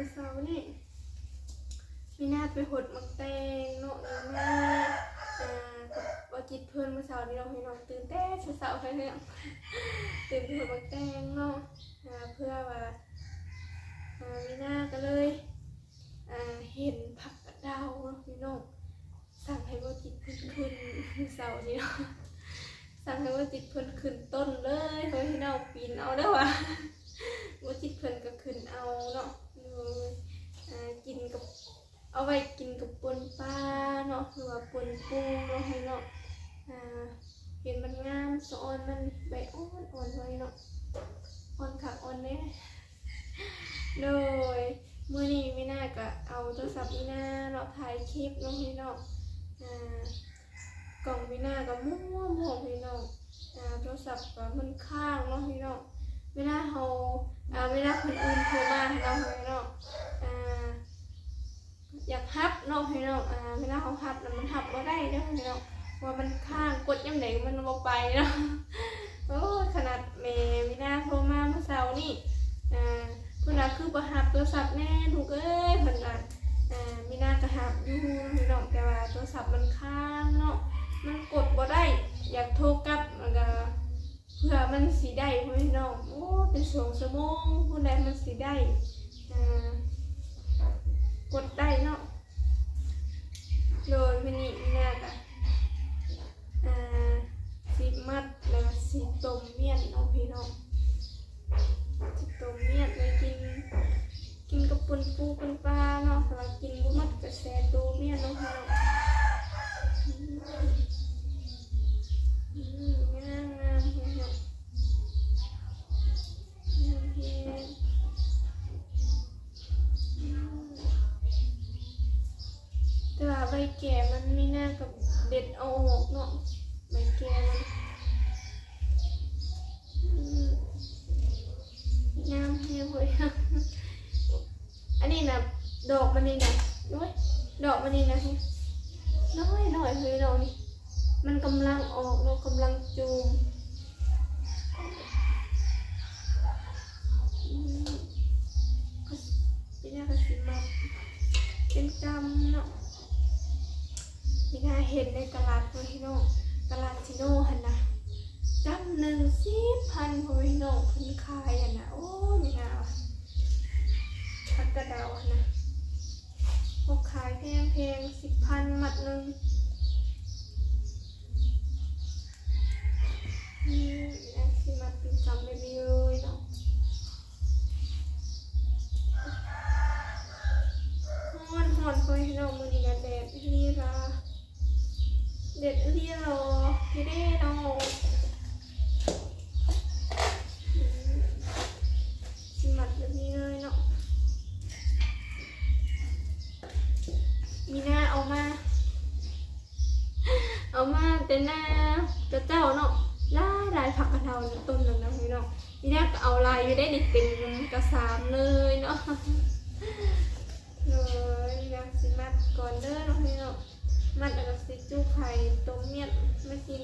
มื่อเช้านี่มีนาไปหดมักแตงเนาะแล้วมาอ่ากับว่าจิตเพื่อนมื่อเช้านี้เราให้น้องตื่นแต่เช้าๆค่ะเนี่ยตื่นไปหดมักแตงเนาะอ่าเพื่อว่าอ่ามีนาก็เลยอ่าเห็นผักกระเดาเนาะพี่น้องสั่งให้ว่าจิตเพื่อนขึ้นมื่อเช้านี้เนาะสั่งให้ว่าจิตเพื่นขึ้นต้นเลยเฮ้ยให้น้องปีนเอาได้อวะว่าจิตเพิ่นก็ขึ้นเอาเนาะ กินกับเอาไว้กินกับปนปลาเนาะหรือว่าปนปูเนาะให้เนาะเห็นมันงามสอนมันใบอ่อนอ่อนไว้เนาะอ่อนคักอ่อนแน่โดยมื้อนี้ไม่น่าก็เอาโทรศัพท์อีน่าเนาะถ่ายคลิปเนาะให้เนาะกล่องไม่น่าก็มั่วมั่วพี่น้องอ่าโทรศัพท์ก็มันค้างเนาะพี่น้องเวลาเขา อ่าเวลาคนอื่นโทรมาให้เราให้เนาะอ่าอยากฮับเนาะให้เนาะอ่าเวลาเขาฮับแล้วมันฮับบ่ได้เนาะให้เนาะว่ามันข้างกดยังไงมันบ่ไปเนาะโอ้ขนาดแม่วินาโทรมาเมื่อเช้านี่อ่าเพิ่นน่ะคือบ่ฮับโทรศัพท์แน่ลูกเอ้ยเพิ่นน่ะอ่ามีนาก็ฮับอยู่ให้เนาะแต่ว่าโทรศัพท์มันค้างเนาะมันกดบ่ได้อยากโทรกลับมันก็ เพื่อมันสีได้พี่น้องโอ้เป็นสองชั่วโมงผู้ใดมันสีได้อ่ากดได้เนาะโดยมินิมินาตะอ่าสีมัดแล้วก็สีต้มเมี่ยนเนาะพี่น้องสีต้มเมี่ยนเลยกิน กินกับปนปูปนปลาเนาะแต่ว่ากินบุมัดกับแซ่ตูเมี่ยนเนาะพี่น้อง ห็นในตลาดโพธิโนตลาดชิโนหันนะจำหนึ่งสิบพันโพธิโนพิ่นขายอะนะโอ้พี่นาว่ะพักกระเดาวอะนะพวกขายแพงแพงสิบพันมัดหนึ่งอืมพี่นาสิมาเป็นจำแบบนี้เลยเนาะฮอนฮอนคอยให้น้องมือดีกันแดดลีลา เด็ดลีรอพี่เด้น้องอืมสิมัดแบบนี้เลยเนาะ มีหน้าเอามา เอามาแต่หน้าจะเจ้าเนาะลายลายผักกระเทาเนี่ยต้นหนึ่งนะพี่น้องมีหน้าก็เอาลายอยู่ได้ในเต็มกระสามเลยเนาะเลยอยากสิมัดก่อนเด้อน้องพี่น้องมัดแล้วกับสิจุไข่ต้มเมี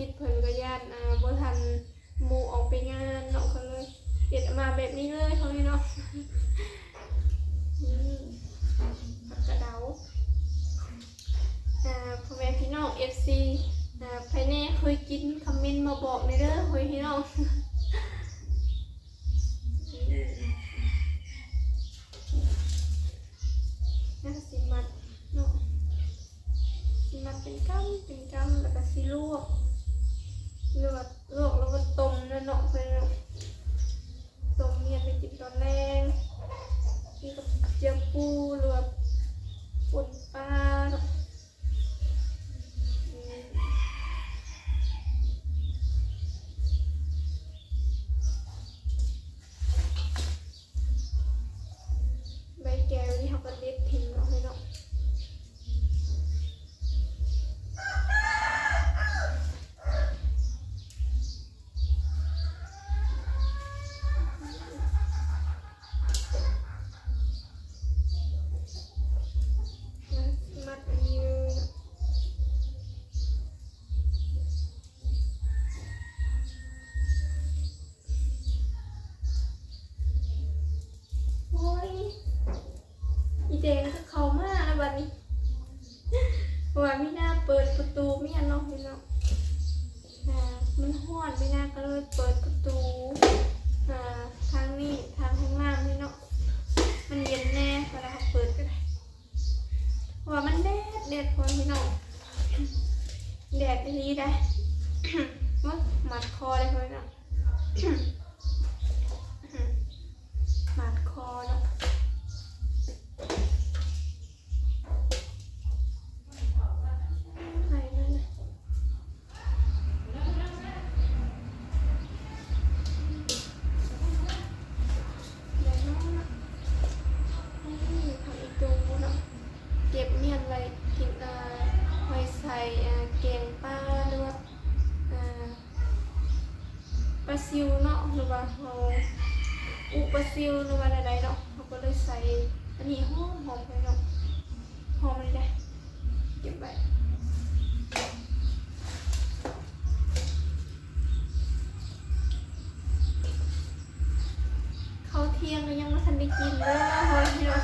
จิตเพิ่นก็ญาติอ่าบทันหมูออกไปงานเนาะก็เลยเด็ดมาแบบนี้เลยเท่านี้เนาะนี่กกระเดาอ่าพ่อแม่พี่น้องเอฟซีอ่าภายในเคยกินคอมเมนต์มาบอกในเด้อเฮ้ยพี่น้อง เราอุปซิลหรือว่าอะไรเนาะเราก็เลยใส่อันนี้หอมหอมไปเนาะหอมเลยได้เก็บไว้ขาเที่ยงยังไม่ทันได้กินเลยหอมพี่น้อ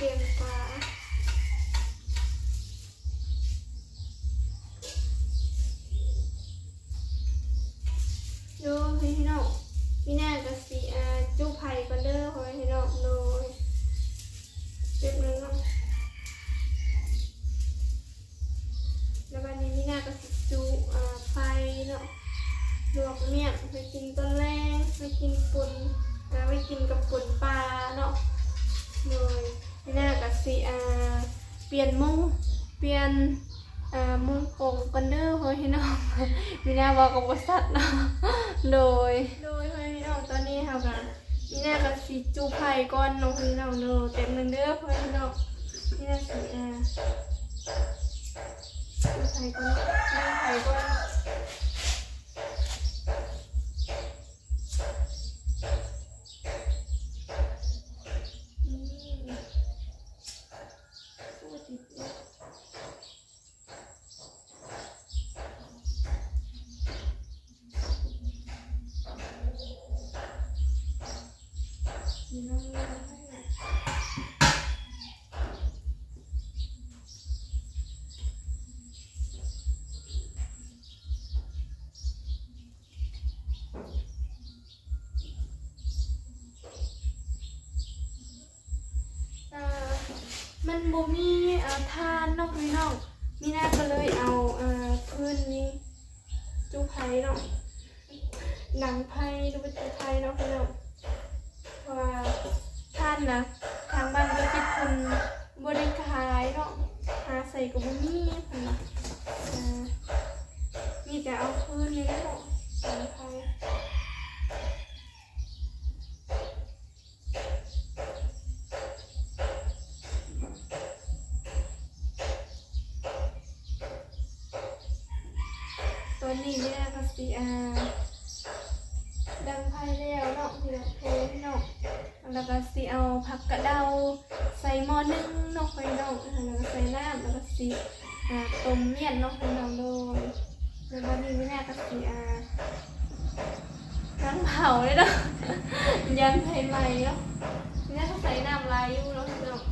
Siemka. นอ่ามุ้งโป่งกันเด้อพ่อพี่น้องมีหน้าบอกกับบริษัทเนาะโดย โดยพ่อพี่น้องตอนนี้ค่ะกันมีหน้ากับสีจูไผ่ก้อนน้องพี่น้องเด้อเต็มหนึ่งเด้อพ่อพี่น้องมีหน้าสีอ่าจูไผ่ก้อนจูไผ่ก้อน บ่มีเอ่อทานเนาะพี่น้องมีหน้าก็เลยเอาเอ่อพื้นนี้จูไผ่เนาะหนังไผ่ดูเป็นจูไผ่เนาะพี่น้องเพราะว่าท่านนะทางบ้านก็จิตคนบริขายเนาะหาใส่กับบมีเพิ่นนะอ่ามีแต่เอาคืนนี่แหละเนาะสองไทยตอนนี้เนี่ยก็สีอา ดังไพ่แล้วเนาะพี่น้องโทพี่น้องแล้วก็สิเอาผักกระเดาใส่หม้อนึ่งเนาะพี่น้องอ่าแล้วก็ใส่น้ำแล้วก็สิอ่าต้มเมี่ยนเนาะพี่น้องโดยแล้ววันนี้ไม่แน่ก็สิอ่าทั้งเผาเลยเนาะ ยันไผ่ใหม่เนาะไม่แน่ก็ใส่น้ำลายอยู่เนาะพี่น้อง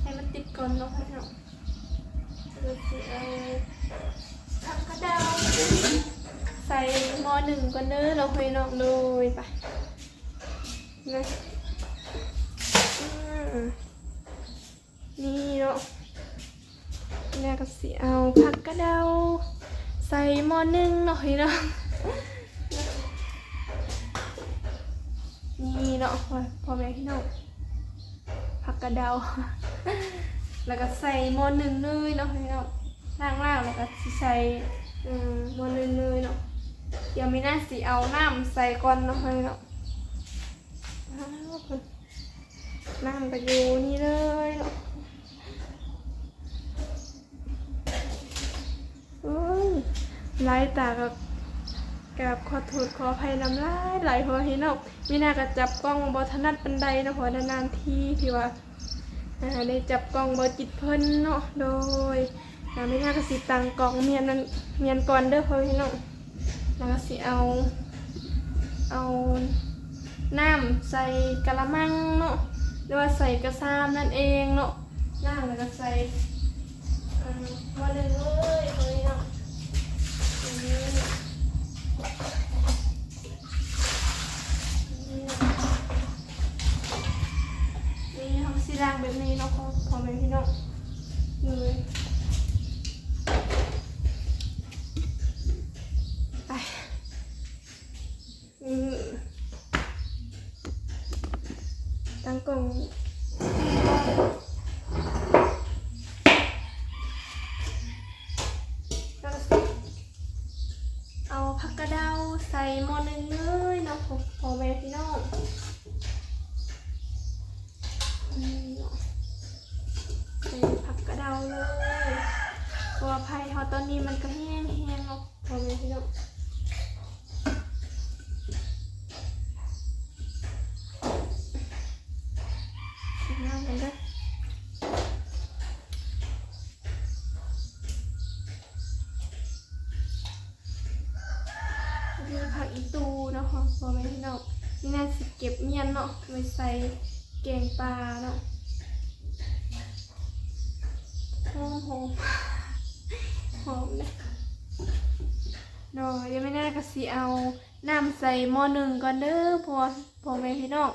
ให้มันติดก่อนเนาะพี่น้องเราจะเอาผักระดาวใส่มอหนึ่งก่อนเด้อเราคุยน้องเลยไปนะนี่เนาะ แล้วก็สิเอาผักกระเดา ใส่หม้อนึ่งเนาะพี่น้องนี่เนาะพ่อแม่พี่น้องผักกระเดา แล้วก็ใส่หม้อนึ่งเลยเนาะพี่น้องล่างๆแล้วก็สิใส่หม้อนึ่งเลยเนาะเดี๋ยวมีหน้าสีเอาน้ำใส่ก่อนเนาะพี่น้องอ้าวเพิ่นน้ำก็อยู่นี่เลยเนาะเอ้ยลายตากับกับขอโทษขออภัยน้ำลายไหลเพราะว่าพี่น้องมีหน้าก็จับกล้องบอถนัดปันไดนะพอนานๆทีที่ว่าอ่าได้จับกล่องบอจิตเพิ่นเนาะโดยไม่น่าก็สิตังกล่องเมียนนั้นเมียนก่อนเด้อพอพี่น้องแล้วก็สิเอา เอาน้ำใส่กะละมังเนาะหรือว่าใส่กระซามนั่นเองเนาะน้ำแล้วก็ใส่อ่ามาเลยเลยพอพี่น้องอั นนี้นี่นี่เขาสีด่างแบบนี้เนาะพอพอไหมพี่น้องเลยไปอืมตั้งกล่อง หม้อหนึ่งเลยเนาะพ่อแม่พี่น้อง นี่เนาะใส่ผักกระเดาเลยตัวไผ่เขาตอนนี้มันก็แห้งแห้งๆเนาะพอไหมพี่น้องน้ำกันเด้อนี่ผักอีตูเนาะพอไหมพี่ นี่น่าสิเก็บเมียนเนาะไว้ใส่แกงปลาเนาะหอมหอมหอมเลยเนาะยังไม่น่ากะสิเอาน้ำใส่หม้อหนึ่งก่อนเด้อพอพอแม่พี่น้อง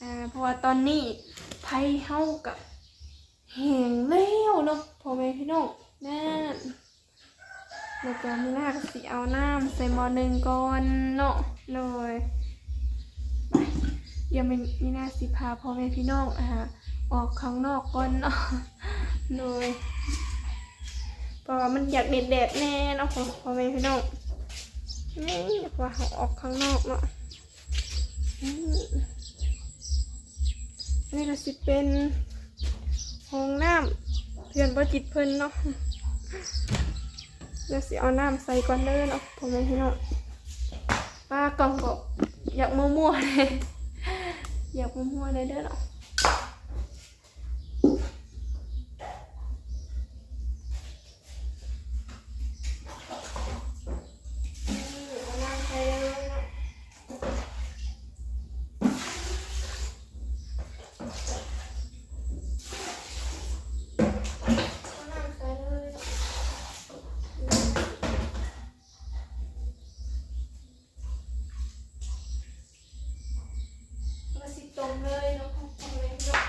อ่าเพราะว่าตอนนี้ไผ่เฮากับแห้งแล้วเนาะพอแม่พี่น้องนั่นแล้วก็ไม่น่ากะสิเอาน้ำใส่หม้อหนึ่งก่อนเนาะเลย เดี๋ยวมีมีหน้าสิพาพ่อแม่พี่น้องอ่าออกข้างนอกก่อนเนาะเลยเพราะว่ามันอยากเด็ดแดดแน่เนาะพ่อพ่อแม่พี่น้องนี่ว่าเขาออกข้างนอกเนาะอันนี้ก็สิเป็นห้องน้ำเพื่อนบ่จิตเพิ่นเนาะเดี๋ยวสิเอาน้ำใส่ก่อนเด้อเนาะพ่อแม่พี่น้องปากล่องก็อยากมั่วๆเลยอก มั่วๆเลยเด้อเนาะ เอาน้ำใส่เลยเนาะเอาน้ำใส่เลยเนาะเอาสิตรงเลยเนาะทำเลยเนาะ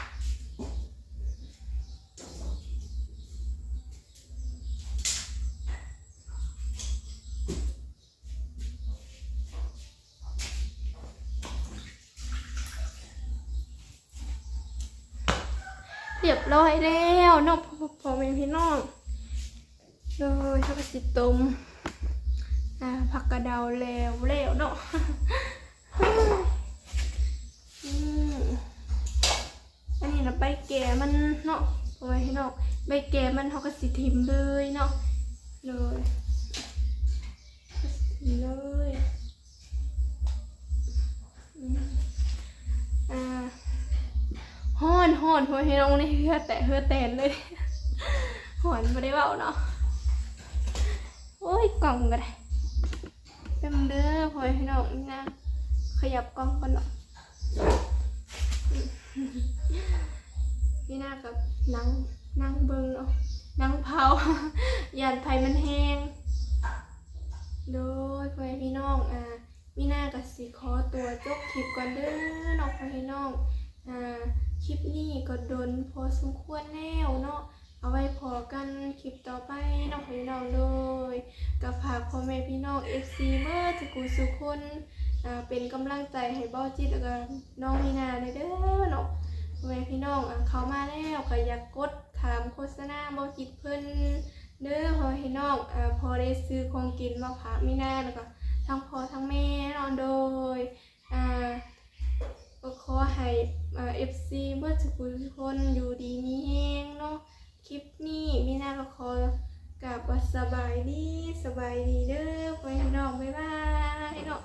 เรียบร้อยแล้วเนาะพอพอแม่พี่น้องเลยข้าวสิตมอ่าผักกระเดาแล้วแล้วเนาะอันนี้นะใบแก่มันเนาะพอแม่พี่น้องใบแก่มันเขาก็สิทิมเลยเนาะเลยเลย อนฮ้อนพ่อให้น้องนี่เฮือแตะเฮือแตนเลยหอนไม่ได้เบาเนาะโอ้ยกล่องก็ได้เป็นเด้อพ่อให้น้องนี่นะขยับกล้องก่อนเนาะนี่น่ากับนั่งนั่งเบิงเนาะนั่งเผายานไฟมันแห้งโดยพ่อให้พี่น้องอ่ามีหน้ากับสีขอตัวจบคลิปก่อนเด้อเนาะพ่อให้น้องอ่า คลิปนี้ก็โดนพอสมควรแล้วเนาะเอาไว้พอกันคลิปต่อไปน้องพี่น้องโดยกับฝากพ่อแม่พี่น้อง FC เมื่อจะกูสุคนอ่าเป็นกำลังใจให้บ้าจิตแล้วก็น้องมีนาเด้อเนาะพ่อแม่พี่น้องอะเขามาแล้วก็อยากกดถามโฆษณาบ้าจิตเพิ่นเด้อพ่อพี่น้องอ่าพอได้ซื้อของกินมาฝากมีนาแล้วก็ทั้งพ่อทั้งแม่นาะโดยอ่า ก็ขอให้เอฟซีเมื่อทุกคนอยู่ดีมีแห้งเนาะคลิปนี้มีนาก็ขอกลับสบายดีสบายดีเด้อไปน้องบ๊ายบายเนาะ